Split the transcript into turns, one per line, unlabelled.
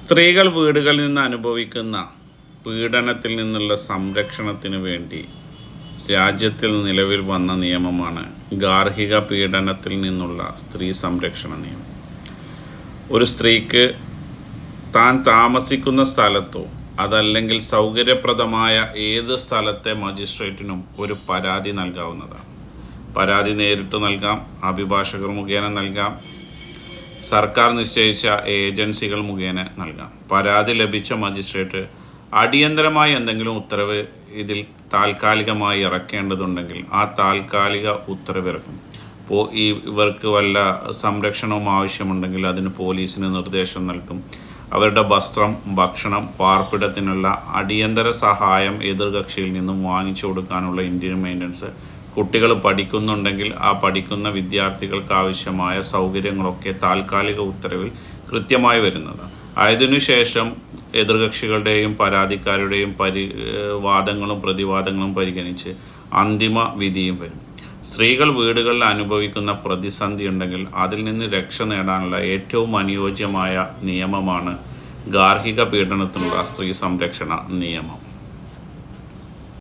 സ്ത്രീകൾ വീടുകളിൽ നിന്ന് അനുഭവിക്കുന്ന പീഡനത്തിൽ നിന്നുള്ള സംരക്ഷണത്തിന് വേണ്ടി രാജ്യത്തിൽ നിലവിൽ വന്ന നിയമമാണ് ഗാർഹിക പീഡനത്തിൽ നിന്നുള്ള സ്ത്രീ സംരക്ഷണ നിയമം. ഒരു സ്ത്രീക്ക് താൻ താമസിക്കുന്ന സ്ഥലത്തോ അതല്ലെങ്കിൽ സൗകര്യപ്രദമായ ഏത് സ്ഥലത്തെ മജിസ്ട്രേറ്റിനും ഒരു പരാതി നൽകാവുന്നതാണ്. പരാതി നേരിട്ട് നൽകാം അഭിഭാഷകർ മുഖേന നൽകാം സർക്കാർ നിശ്ചയിച്ച ഏജൻസികൾ മുഖേന നൽകാം. പരാതി ലഭിച്ച മജിസ്ട്രേറ്റ് അടിയന്തരമായി എന്തെങ്കിലും ഉത്തരവ് ഇതിൽ താൽക്കാലികമായി ഇറക്കേണ്ടതുണ്ടെങ്കിൽ ആ താൽക്കാലിക ഉത്തരവ് ഇറക്കും. ഇപ്പോൾ ഈ ഇവർക്ക് വല്ല സംരക്ഷണവും ആവശ്യമുണ്ടെങ്കിൽ അതിന് പോലീസിന് നിർദ്ദേശം നൽകും. അവരുടെ വസ്ത്രം ഭക്ഷണം പാർപ്പിടത്തിനുള്ള അടിയന്തര സഹായം എതിർകക്ഷിയിൽ നിന്നും വാങ്ങിച്ചു കൊടുക്കാനുള്ള ഇന്ത്യൻ മെയിന്റനൻസ് കുട്ടികൾ പഠിക്കുന്നുണ്ടെങ്കിൽ ആ പഠിക്കുന്ന വിദ്യാർത്ഥികൾക്ക് ആവശ്യമായ സൗകര്യങ്ങളൊക്കെ താൽക്കാലിക ഉത്തരവിൽ കൃത്യമായി വരുന്നതാണ് അതിനുശേഷം എതിർകക്ഷികളുടെയും പരാതിക്കാരുടെയും പരി വാദങ്ങളും പ്രതിവാദങ്ങളും പരിഗണിച്ച് അന്തിമ വിധിയും വരും. സ്ത്രീകൾ വീടുകളിൽ അനുഭവിക്കുന്ന പ്രതിസന്ധി ഉണ്ടെങ്കിൽ അതിൽ നിന്ന് രക്ഷ നേടാനുള്ള ഏറ്റവും അനുയോജ്യമായ നിയമമാണ് ഗാർഹിക പീഡനത്തിനുള്ള സ്ത്രീ സംരക്ഷണ നിയമം.